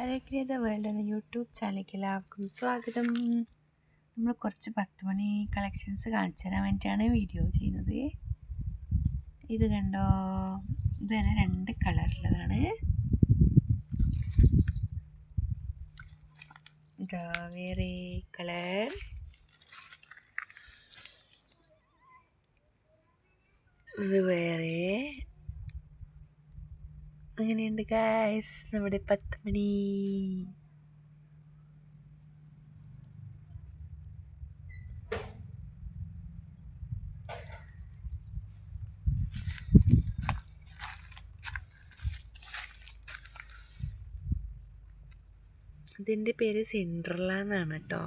കലക്രിയത world എന്ന YouTube ചാനലിലേക്ക് എല്ലാവർക്കും സ്വാഗതം. നമ്മൾ കുറച്ച് പത്ത് മണി കളക്ഷൻസ് കാണിച്ചു തരാൻ വേണ്ടിയിട്ടാണ് വീഡിയോ ചെയ്യുന്നത്. ഇത് കണ്ടോ? ഇത് തന്നെ രണ്ട് കളറിലതാണ് വേറെ കളർ ഇത് വേറെ അങ്ങനെയുണ്ട് ഗായ്സ് നമ്മുടെ പത്ത് മണി ഇതിന്റെ പേര് സിൻഡ്രല എന്നാണ് കേട്ടോ.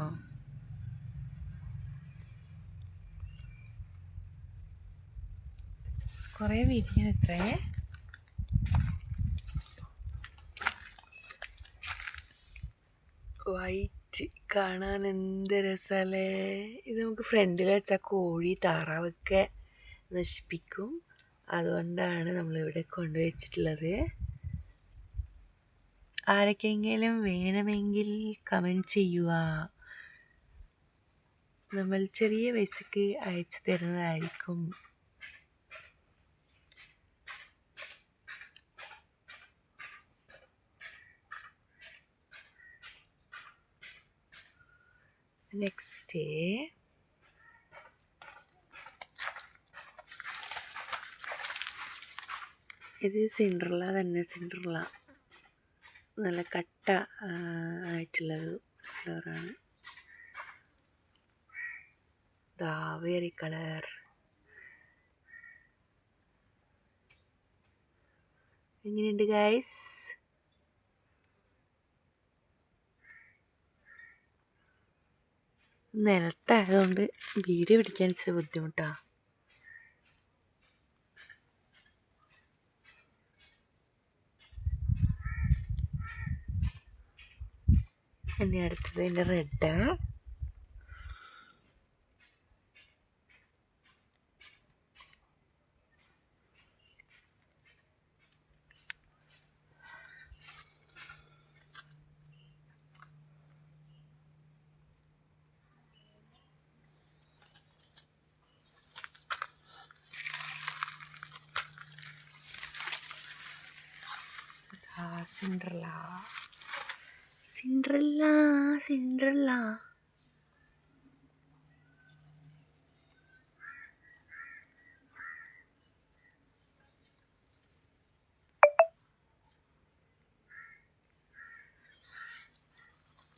കുറേ വിരിഞ്ഞത്രേ വൈറ്റ് കാണാൻ എന്ത് രസമല്ലേ ഇത് നമുക്ക് ഫ്രണ്ടിൽ വെച്ചാൽ കോഴി താറാവൊക്കെ നശിപ്പിക്കും. അതുകൊണ്ടാണ് നമ്മളിവിടെ കൊണ്ടുവച്ചിട്ടുള്ളത്. ആരൊക്കെയെങ്കിലും വേണമെങ്കിൽ കമന്റ് ചെയ്യുക. നമ്മൾ ചെറിയ പൈസക്ക് അയച്ചു തരുന്നതായിരിക്കും. നെക്സ്റ്റ് ഇത് സിൻഡ്രല തന്നെ സിൻഡ്രല. നല്ല കട്ട ആയിട്ടുള്ളത് ഫ്ലവറാണ് ദാവേറി കളർ എങ്ങനെയുണ്ട് ഗൈസ് നിലത്തായതുകൊണ്ട് വീഡിയോ പിടിക്കാൻ ഇച്ചിരി ബുദ്ധിമുട്ടാണ് ഇനി അടുത്തത് എന്റെ റെഡ്. സിൻഡ്രല്ല. Cinderella Cinderella.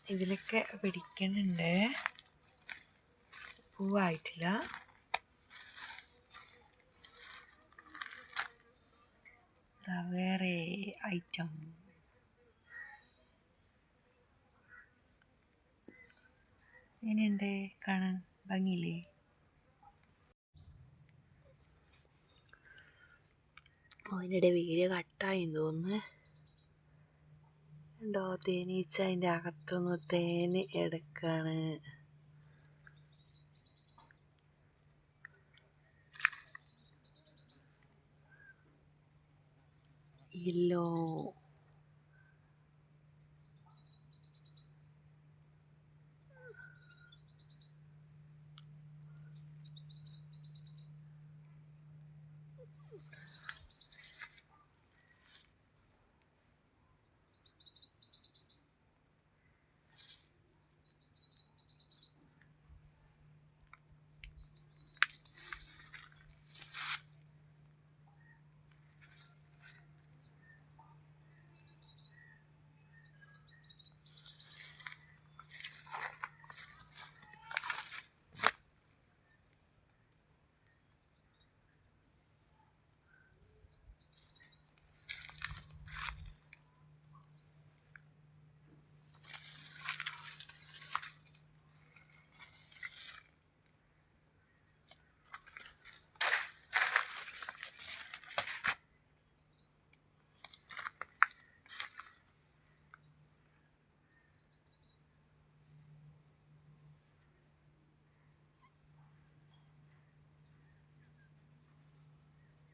ഇതിലൊക്കെ പിടിക്കുന്നുണ്ട് പൂവായിട്ടില്ല. വേറെ ഐറ്റം എങ്ങനെയുണ്ട്? കാണാൻ ഭംഗിയില്ലേ? അതിനിടെ വീഡിയോ കട്ടായി തോന്നുന്നു. എന്തോ തേനീച്ച അതിന്റെ അകത്തുനിന്ന് തേന് എടുക്കാണ്. യെല്ലോ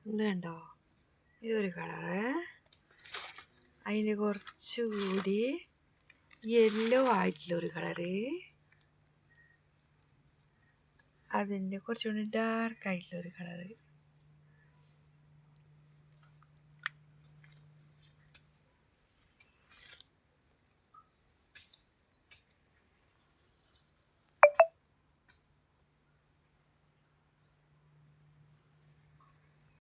ഇത് കണ്ടോ ഇതൊരു കളറ്. അതിന് കുറച്ചുകൂടി യെല്ലോ ആയിട്ടുള്ള ഒരു കളറ്. അതിന്റെ കുറച്ചുകൂടി ഡാർക്ക് ആയിട്ടുള്ള ഒരു കളറ്.